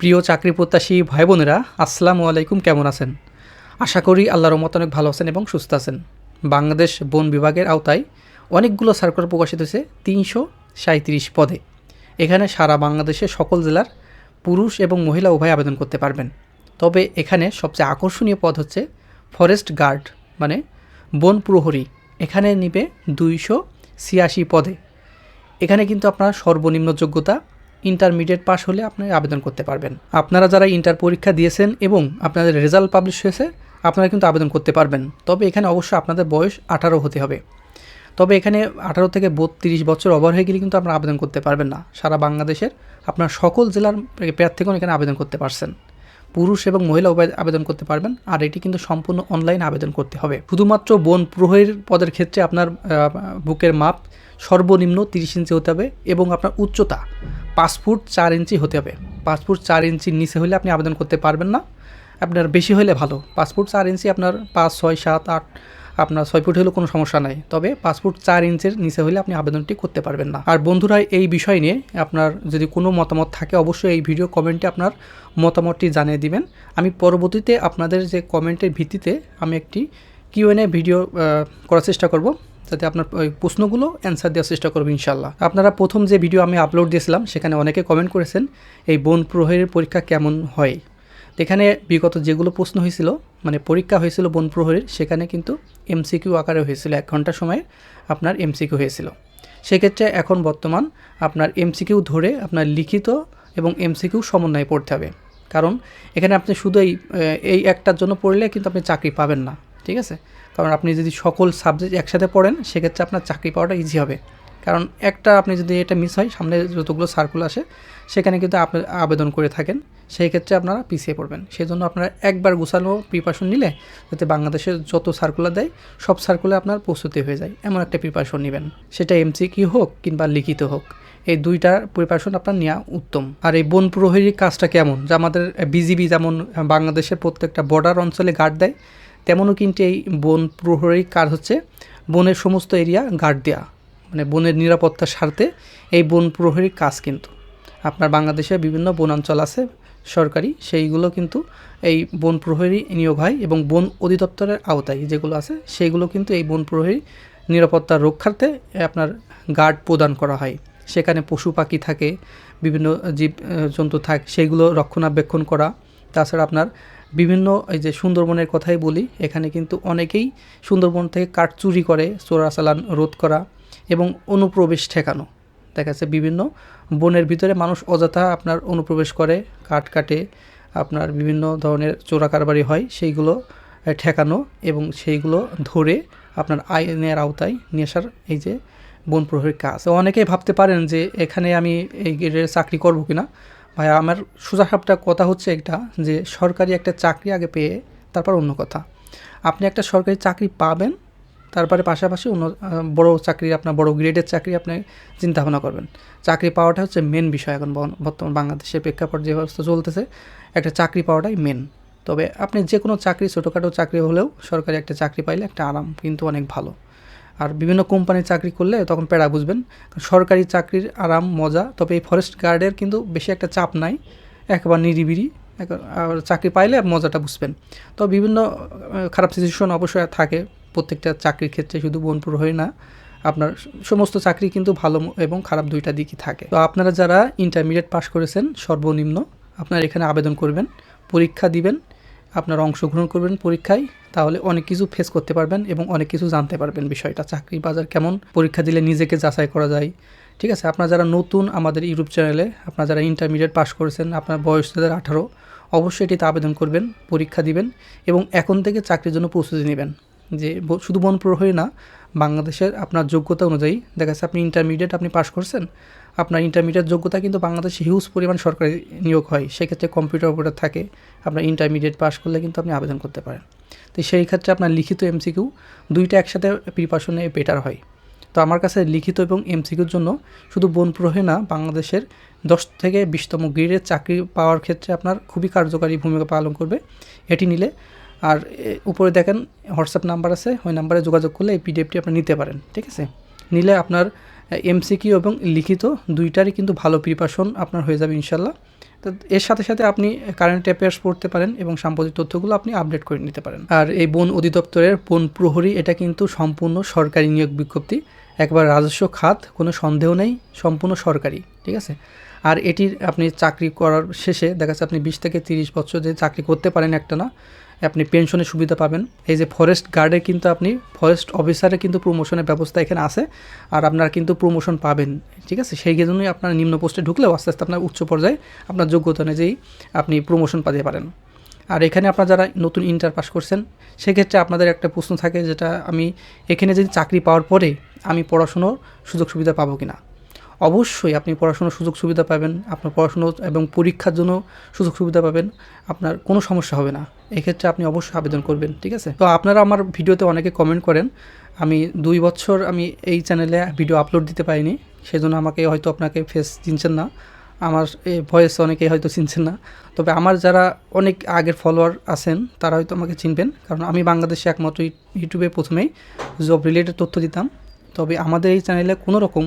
প্রিয় চাকরি প্রত্যাশী ভাই বোনেরা আসসালামু আলাইকুম, কেমন আছেন? আশা করি আল্লাহর রহমত অনেক ভালো আছেন এবং সুস্থ আছেন। বাংলাদেশ বন বিভাগের আওতায় অনেকগুলো সার্কুলার প্রকাশিত হয়েছে তিনশো সাঁত্রিশ পদে। এখানে সারা বাংলাদেশের সকল জেলার পুরুষ এবং মহিলা উভয় আবেদন করতে পারবেন। তবে এখানে সবচেয়ে আকর্ষণীয় পদ হচ্ছে ফরেস্ট গার্ড মানে বন প্রহরী। এখানে নিবে দুইশো ছিয়াশি পদে। এখানে কিন্তু আপনার সর্বনিম্ন যোগ্যতা ইন্টারমিডিয়েট পাস হলে আপনি আবেদন করতে পারবেন। আপনারা যারা ইন্টার পরীক্ষা দিয়েছেন এবং আপনাদের রেজাল্ট পাবলিশ হয়েছে, আপনারা কিন্তু আবেদন করতে পারবেন। তবে এখানে অবশ্যই আপনাদের বয়স আঠারো হতে হবে। তবে এখানে আঠারো থেকে বত্রিশ বছর ওভার হয়ে গেলে কিন্তু আপনারা আবেদন করতে পারবেন না। সারা বাংলাদেশের আপনার সকল জেলার প্রার্থীগণ এখানে আবেদন করতে পারছেন। পুরুষ এবং মহিলা উভয় আবেদন করতে পারবেন, আর এটি কিন্তু সম্পূর্ণ অনলাইন আবেদন করতে হবে। শুধুমাত্র বন প্রহরীর পদের ক্ষেত্রে আপনার বুকের মাপ সর্বনিম্ন তিরিশ ইঞ্চি হতে হবে এবং আপনার উচ্চতা পাঁচ ফুট চার ইঞ্চি হতে হবে। পাঁচ ফুট চার ইঞ্চির নিচে হলে আপনি আবেদন করতে পারবেন না। আপনার বেশি হলে ভালো। পাঁচ ফুট চার ইঞ্চি আপনার পাঁচ, ছয়, সাত, আট, আপনার ছয় ফুট হলেও কোনো সমস্যা নাই। তবে পাঁচ ফুট চার ইঞ্চের নিচে হলে আপনি আবেদনটি করতে পারবেন না। আর বন্ধুরা, এই বিষয় নিয়ে আপনার যদি কোনো মতামত থাকে, অবশ্যই এই ভিডিও কমেন্টে আপনার মতামতটি জানিয়ে দিবেন। আমি পরবর্তীতে আপনাদের যে কমেন্টের ভিত্তিতে আমি একটি কিউএনএ ভিডিও করার চেষ্টা করব। যাতে আপনার ওই প্রশ্নগুলো অ্যান্সার দেওয়ার চেষ্টা করব ইনশাল্লাহ আপনারা প্রথম যে ভিডিও আমি আপলোড দিয়েছিলাম, সেখানে অনেকে কমেন্ট করেছেন, এই বন প্রহরীর পরীক্ষা কেমন হয়? এখানে বিগত যেগুলো প্রশ্ন হয়েছিল মানে পরীক্ষা হয়েছিল বন প্রহরীর, সেখানে কিন্তু এমসিকিউ আকারে হয়েছিল এক ঘণ্টা সময় আপনার এমসিকিউ হয়েছিল। সেক্ষেত্রে এখন বর্তমান আপনার এমসিকিউ ধরে আপনার লিখিত এবং এমসিকিউ সমন্বয়ে পড়তে হবে। কারণ এখানে আপনি শুধু এই এই একটার জন্য পড়লে কিন্তু আপনি চাকরি পাবেন না। ঠিক আছে? কারণ আপনি যদি সকল সাবজেক্ট একসাথে পড়েন, সেক্ষেত্রে আপনার চাকরি পাওয়াটা ইজি হবে। কারণ একটা আপনি যদি এটা মিস হয়, সামনে যতগুলো সার্কুল আসে, সেখানে কিন্তু আপনি আবেদন করে থাকেন। সেই ক্ষেত্রে আপনারা পিছিয়ে পড়বেন। সেই জন্য আপনারা একবার গুছানো প্রিপারেশন নিলে, যাতে বাংলাদেশের যত সার্কুলার দেয়, সব সার্কুলে আপনার প্রস্তুতি হয়ে যায়। এমন একটা প্রিপারেশন নেবেন। সেটা এমসি কি হোক কিংবা লিখিত হোক, এই দুইটার প্রিপারেশন আপনার নেওয়া উত্তম। আর এই বন প্রহরীর কাজটা কেমন? যে আমাদের বিজিবি যেমন, বাংলাদেশের প্রত্যেকটা বর্ডার অঞ্চলে গার্ড দেয় তেমনও কিন্তু এই বন প্রহরীর কাজ হচ্ছে বনের সমস্ত এরিয়া গার্ড দেওয়া মানে বনের নিরাপত্তার স্বার্থে এই বন প্রহরীর কাজ কিন্তু। আপনার বাংলাদেশে বিভিন্ন বনাঞ্চল আছে, সরকারি, সেইগুলো কিন্তু এই বন প্রহরী নিয়োগ হয় এবং বন অধিদপ্তরের আওতায় যেগুলো আছে, সেইগুলো কিন্তু এই বন প্রহরী নিরাপত্তা রক্ষার্থে আপনার গার্ড প্রদান করা হয়। সেখানে পশু পাখি থাকে, বিভিন্ন জীব জন্তু থাকে, সেইগুলো রক্ষণাবেক্ষণ করা তাছাড়া আপনার বিভিন্ন এই যে সুন্দরবনের কথাই বলি, এখানে কিন্তু অনেকেই সুন্দরবন থেকে কাঠ চুরি করে চোরাচালান রোধ করা এবং অনুপ্রবেশ ঠেকানো। দেখা যাচ্ছে বিভিন্ন বনের ভিতরে মানুষ অযথা আপনার অনুপ্রবেশ করে, কাঠ কাটে, আপনার বিভিন্ন ধরনের চোরা কারবারি হয়, সেইগুলো ঠেকানো এবং সেইগুলো ধরে আপনার আইনের আওতায় আসার এই যে বন প্রহরীর কাজ। অনেকেই ভাবতে পারেন যে এখানে আমি এই চাকরি করব কিনা। ভাই আমার সোজাসাপটা কথা হচ্ছে একটা যে সরকারি একটা চাকরি আগে পেয়ে তারপর অন্য কথা। আপনি একটা সরকারি চাকরি পাবেন, তারপরে পাশাপাশি অন্য বড় চাকরি আপনার, বড় গ্রেডের চাকরি আপনি চিন্তা ভাবনা করবেন। চাকরি পাওয়াটা হচ্ছে মেন বিষয় এখন বর্তমান বাংলাদেশের প্রেক্ষাপট যে ব্যবস্থা চলতেছে, একটা চাকরি পাওয়াটাই মেন তবে আপনি যে কোনো চাকরি, ছোটোখাটো চাকরি হলেও সরকারি একটা চাকরি পাইলে একটা আরাম কিন্তু অনেক ভালো। আর বিভিন্ন কোম্পানির চাকরি করলে তখন প্যারা বুঝবেন। সরকারি চাকরির আরাম, মজা, তবে এই ফরেস্ট গার্ডের কিন্তু বেশি একটা চাপ নাই। একবার নিরিবিরি আর চাকরি পাইলে মজাটা বুঝবেন। তো বিভিন্ন খারাপ সিচুয়েশন অবশ্যই থাকে। প্রত্যেকটা চাকরির ক্ষেত্রে শুধু বনপুর হয়ে না, আপনার সমস্ত চাকরি কিন্তু ভালো এবং খারাপ দুইটা দিকই থাকে। তো আপনারা যারা ইন্টারমিডিয়েট পাস করেছেন, সর্বনিম্ন, আপনারা এখানে আবেদন করবেন, পরীক্ষা দিবেন আপনারা অংশগ্রহণ করবেন পরীক্ষায়, তাহলে অনেক কিছু ফেস করতে পারবেন এবং অনেক কিছু জানতে পারবেন বিষয়টা চাকরি বাজার কেমন, পরীক্ষা দিলে নিজেকে যাচাই করা যায়। ঠিক আছে, আপনারা যারা নতুন আমাদের ইউটিউব চ্যানেলে আপনারা যারা ইন্টারমিডিয়েট পাস করেছেন, আপনার বয়স তাদের আঠারো, অবশ্যই এটিতে আবেদন করবেন, পরীক্ষা দিবেন এবং এখন থেকে চাকরির জন্য প্রস্তুতি নেবেন। যে শুধু বন প্রহরী না, বাংলাদেশের আপনার যোগ্যতা অনুযায়ী, দেখা যাচ্ছে আপনি ইন্টারমিডিয়েট আপনি পাশ করছেন, আপনার ইন্টারমিডিয়েট যোগ্যতা কিন্তু বাংলাদেশে হিউজ পরিমাণ সরকারি নিয়োগ হয়, সেক্ষেত্রে কম্পিউটার অপারেটর থাকে, আপনার ইন্টারমিডিয়েট পাশ করলে কিন্তু আপনি আবেদন করতে পারেন। তো সেই ক্ষেত্রে আপনার লিখিত এমসিকিউ দুইটা একসাথে প্রিপারেশনে বেটার হয়। তো আমার কাছে লিখিত এবং এমসিকিউর জন্য শুধু বন প্রহরী না, বাংলাদেশের দশ থেকে বিশতম গ্রেডের চাকরি পাওয়ার ক্ষেত্রে আপনার খুবই কার্যকারী ভূমিকা পালন করবে। এটি নিলে আর উপরে দেখেন হোয়াটসঅ্যাপ নাম্বার আছে, ওই নাম্বারে যোগাযোগ করলে এই পিডিএফটি আপনি নিতে পারেন, ঠিক আছে? নিলে আপনার এমসিকিউ এবং লিখিত দুইটারই কিন্তু ভালো প্রিপারেশন আপনার হয়ে যাবে ইনশাল্লাহ তো এর সাথে সাথে আপনি কারেন্ট অ্যাফেয়ার্স পড়তে পারেন এবং সাম্প্রতিক তথ্যগুলো আপনি আপডেট করে নিতে পারেন। আর এই বন অধিদপ্তরের বন প্রহরী, এটা কিন্তু সম্পূর্ণ সরকারি নিয়োগ বিজ্ঞপ্তি। একবার রাজস্ব খাত, কোনো সন্দেহ নেই, সম্পূর্ণ সরকারি, ঠিক আছে? আর এটির আপনি চাকরি করার শেষে দেখা যাচ্ছে আপনি বিশ থেকে তিরিশ বছর যে চাকরি করতে পারেন একটা না আপনি পেনশনের সুবিধা পাবেন। এই যে ফরেস্ট গার্ডে কিন্তু আপনি ফরেস্ট অফিসারে কিন্তু প্রমোশনের ব্যবস্থা এখানে আছে। আর আপনার কিন্তু প্রমোশন পাবেন, ঠিক আছে? সেই জন্যই আপনার নিম্ন পোস্টে ঢুকলেও আস্তে আস্তে আপনার উচ্চ পর্যায়ে আপনার যোগ্যতা অনুযায়ী আপনি প্রমোশন পাতে পারেন। আর এখানে আপনারা যারা নতুন ইন্টার পাস করছেন, সেক্ষেত্রে আপনাদের একটা প্রশ্ন থাকে যেটা আমি এখানে যদি চাকরি পাওয়ার পরে আমি পড়াশুনোর সুযোগ সুবিধা পাবো কিনা? অবশ্যই আপনি পড়াশোনার সুযোগ সুবিধা পাবেন, আপনার পড়াশুনো এবং পরীক্ষার জন্য সুযোগ সুবিধা পাবেন, আপনার কোনো সমস্যা হবে না। এক্ষেত্রে আপনি অবশ্যই আবেদন করবেন, ঠিক আছে? তো আপনারা আমার ভিডিওতে অনেকে কমেন্ট করেন, আমি দুই বছর আমি এই চ্যানেলে ভিডিও আপলোড দিতে পারিনি, সেজন্য আমাকে হয়তো আপনাকে ফেস চিনছেন না। আমার ভয়েস অনেকে হয়তো চিনছেন না। তবে আমার যারা অনেক আগের ফলোয়ার আছেন, তারা হয়তো আমাকে চিনবেন, কারণ আমি বাংলাদেশে একমাত্র ইউটিউবে প্রথমেই জব রিলেটেড তথ্য দিতাম। তবে আমাদের এই চ্যানেলে কোনো রকম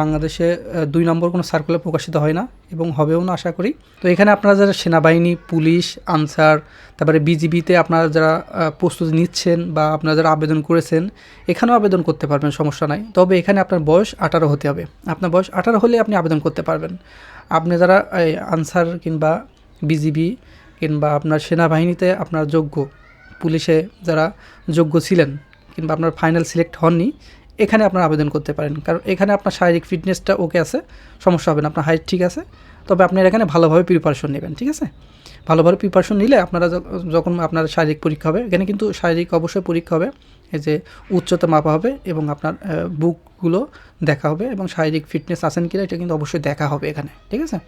বাংলাদেশে দুই নম্বর কোনো সার্কুলার প্রকাশিত হয় না এবং হবেও না, আশা করি। তো এখানে আপনারা যারা সেনাবাহিনী, পুলিশ, আনসার, তারপরে বিজিবিতে আপনারা যারা প্রস্তুতি নিচ্ছেন বা আপনারা যারা আবেদন করেছেন, এখানেও আবেদন করতে পারবেন, সমস্যা নাই। তবে এখানে আপনার বয়স আঠারো হতে হবে। আপনার বয়স আঠারো হলে আপনি আবেদন করতে পারবেন। আপনি যারা আনসার কিংবা বিজিবি কিংবা আপনার সেনাবাহিনীতে আপনার যোগ্য, পুলিশে যারা যোগ্য ছিলেন কিংবা আপনার ফাইনাল সিলেক্ট হননি এখানে আপনার আবেদন করতে পারেন। কারণ এখানে আপনার শারীরিক ফিটনেসটা ওকে আছে, সমস্যা হবে না, আপনার হাইট ঠিক আছে। তবে আপনার এখানে ভালোভাবে প্রিপারেশন নেবেন, ঠিক আছে? ভালোভাবে প্রিপারেশন নিলে আপনারা যখন আপনার শারীরিক পরীক্ষা হবে, এখানে কিন্তু শারীরিক অবশ্যই পরীক্ষা হবে, এই যে উচ্চতা মাপা হবে এবং আপনার বুকগুলো দেখা হবে এবং শারীরিক ফিটনেস আছেন কিনা এটা কিন্তু অবশ্যই দেখা হবে এখানে, ঠিক আছে?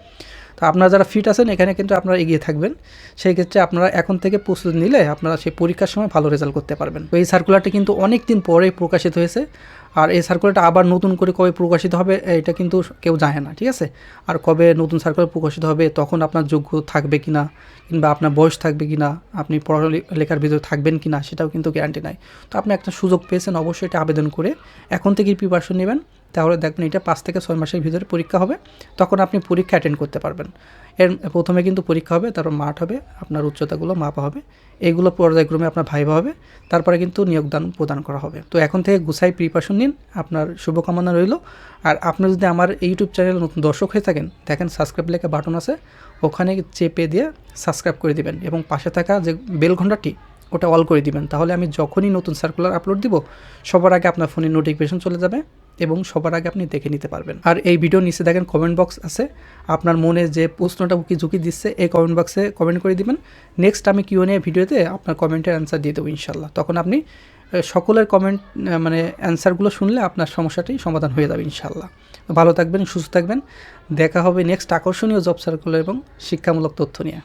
তো আপনারা যারা ফিট আছেন, এখানে কিন্তু আপনারা এগিয়ে থাকবেন। সেই ক্ষেত্রে আপনারা এখন থেকে প্রস্তুতি নিলে আপনারা সেই পরীক্ষার সময় ভালো রেজাল্ট করতে পারবেন। এই সার্কুলারটি কিন্তু অনেক দিন পরে প্রকাশিত হয়েছে। আর এই সার্কুলারটা আবার নতুন করে কবে প্রকাশিত হবে, এটা কিন্তু কেউ জানে না, ঠিক আছে? আর কবে নতুন সার্কুলার প্রকাশিত হবে, তখন আপনার যোগ্য থাকবে কি না কিংবা আপনার বয়স থাকবে কি না আপনি পড়ালেখার ভিতরে থাকবেন কি না সেটাও কিন্তু গ্যারান্টি নাই। তো আপনি একটা সুযোগ পেয়েছেন, অবশ্যই এটা আবেদন করে এখন থেকেই প্রিপারেশন নেবেন। তাহলে দেখবেন এটা পাঁচ থেকে ছয় মাসের ভিতরে পরীক্ষা হবে, তখন আপনি পরীক্ষা অ্যাটেন্ড করতে পারবেন। এর প্রথমে কিন্তু পরীক্ষা হবে, তারপর মাঠ হবে, আপনার উচ্চতাগুলো মাপা হবে এইগুলো পর্যায়ক্রমে আপনার ভাইবা হবে, তারপরে কিন্তু নিয়োগদান প্রদান করা হবে। তো এখন থেকে গুছাই প্রিপারেশন নিন, আপনার শুভকামনা রইল। আর আপনি যদি আমার ইউটিউব চ্যানেল নতুন দর্শক হয়ে থাকেন, দেখেন সাবস্ক্রাইব লেখা বাটন আছে, ওখানে চেপে দিয়ে সাবস্ক্রাইব করে দিবেন এবং পাশে থাকা যে বেল ঘণ্টাটি ওটা অল করে দিবেন। তাহলে আমি যখনই নতুন সার্কুলার আপলোড দিব, সবার আগে আপনার ফোনে নোটিফিকেশন চলে যাবে। এবং সবার আগে আপনি দেখে নিতে পারবেন। আর এই ভিডিও নিচে দেখেন কমেন্ট বক্স আছে। আপনার মনে যে প্রশ্নটা উকি ঝুঁকি দিচ্ছে, এই কমেন্ট বক্সে কমেন্ট করে দিবেন। নেক্সট আমি কিউ নিয়ে ভিডিওতে আপনার কমেন্টের অ্যান্সার দিয়ে দেবো ইনশাল্লাহ তখন আপনি সকলের কমেন্ট মানে অ্যান্সারগুলো শুনলে আপনার সমস্যাটি সমাধান হয়ে যাবে ইনশাল্লাহ ভালো থাকবেন, সুস্থ থাকবেন। দেখা হবে নেক্সট আকর্ষণীয় জব সার্কুলার এবং শিক্ষামূলক তথ্য নিয়ে।